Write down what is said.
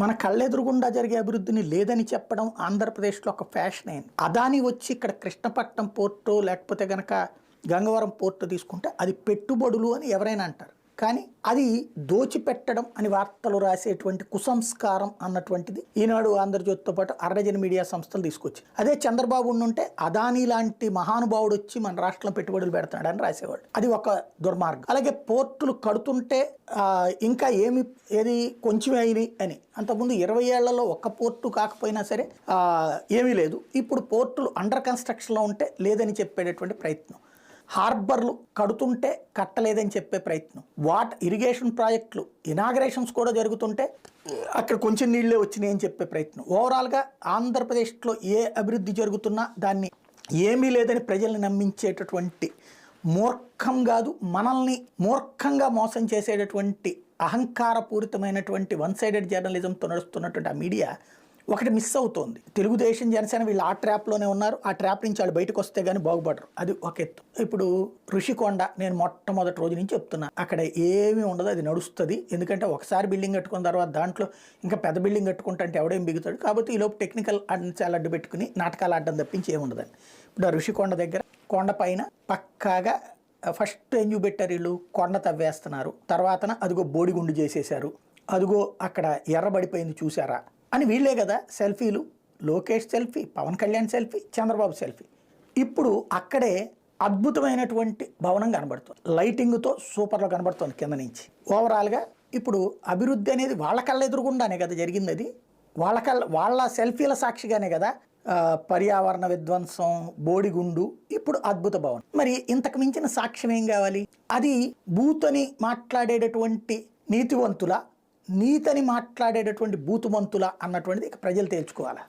మన కళ్ళెదురుగుండా జరిగే అభివృద్ధిని లేదని చెప్పడం ఆంధ్రప్రదేశ్లో ఒక ఫ్యాషన్ అయింది. అదాని వచ్చి ఇక్కడ కృష్ణపట్నం పోర్టు లేకపోతే గనక గంగవరం పోర్టు తీసుకుంటే అది పెట్టుబడులు అని ఎవరైనా అంటారు. కానీ అది దోచిపెట్టడం అని వార్తలు రాసేటువంటి కుసంస్కారం అన్నటువంటిది ఈనాడు ఆంధ్రజ్యోతితో పాటు అర్రజన మీడియా సంస్థలు తీసుకొచ్చి అదే చంద్రబాబు ఉంటే అదానీ లాంటి మహానుభావుడు వచ్చి మన రాష్ట్రంలో పెట్టుబడులు పెడతాడని రాసేవాడు అది ఒక దుర్మార్గం. అలాగే పోర్టులు కడుతుంటే ఇంకా ఏమి ఏది కొంచెం అయినాయి అని. అంతకుముందు ఇరవై ఏళ్ళలో ఒక్క పోర్టు కాకపోయినా సరే ఏమీ లేదు. ఇప్పుడు పోర్టులు అండర్ కన్స్ట్రక్షన్లో ఉంటే లేదని చెప్పేటటువంటి ప్రయత్నం. హార్బర్లు కడుతుంటే కట్టలేదని చెప్పే ప్రయత్నం. వాట్ ఇరిగేషన్ ప్రాజెక్టులు ఇనాగరేషన్స్ కూడా జరుగుతుంటే అక్కడ కొంచెం నీళ్ళే వచ్చినాయి అని చెప్పే ప్రయత్నం. ఓవరాల్గా ఆంధ్రప్రదేశ్లో ఏ అభివృద్ధి జరుగుతున్నా దాన్ని ఏమీ లేదని ప్రజల్ని నమ్మించేటటువంటి మూర్ఖం కాదు మనల్ని మూర్ఖంగా మోసం చేసేటటువంటి అహంకారపూరితమైనటువంటి వన్ సైడెడ్ జర్నలిజంతో నడుస్తున్నటువంటి ఆ మీడియా ఒకటి మిస్ అవుతోంది. తెలుగుదేశం జనసేన వీళ్ళు ఆ ట్రాప్లోనే ఉన్నారు. ఆ ట్రాప్ నుంచి వాళ్ళు బయటకు వస్తే కానీ బాగుపడరు. అది ఒక ఎత్తు. ఇప్పుడు ఋషికొండ నేను మొట్టమొదటి రోజు నుంచి చెప్తున్నా. అక్కడ ఏమీ ఉండదు. అది నడుస్తుంది. ఎందుకంటే ఒకసారి బిల్డింగ్ కట్టుకున్న తర్వాత దాంట్లో ఇంకా పెద్ద బిల్డింగ్ కట్టుకుంటే అంటే ఎవడేం బిగుతాడు. కాబట్టి ఈలోపు టెక్నికల్ అంశాలు అడ్డు పెట్టుకుని నాటకాలు ఆడడం తప్పించి ఏముండదని ఇప్పుడు ఆ ఋషికొండ దగ్గర కొండ పైన పక్కాగా ఫస్ట్ ఏం చూపెట్టారు వీళ్ళు? కొండ తవ్వేస్తున్నారు. తర్వాతన అదిగో బోడిగుండు చేసేశారు. అదిగో అక్కడ ఎర్రబడిపోయింది చూసారా అని వీళ్ళే కదా సెల్ఫీలు Lokesh selfie Pawan Kalyan selfie Chandrababu selfie. ఇప్పుడు అక్కడే అద్భుతమైనటువంటి భవనం కనబడుతుంది. లైటింగ్తో సూపర్లో కనబడుతుంది కింద నుంచి. ఓవరాల్గా ఇప్పుడు అభివృద్ధి అనేది వాళ్ళ కళ్ళ ఎదురుగుండానే కదా జరిగింది అది వాళ్ళ కళ్ళ వాళ్ళ సెల్ఫీల సాక్షిగానే కదా పర్యావరణ విధ్వంసం బోడిగుండు ఇప్పుడు అద్భుత భవనం. మరి ఇంతకు మించిన సాక్ష్యం ఏం కావాలి? అది బూతని మాట్లాడేటటువంటి నీతివంతుల నీతని మాట్లాడేటటువంటి బూతుమంతుల అన్నటువంటిది ఇక ప్రజలు తేల్చుకోవాలి?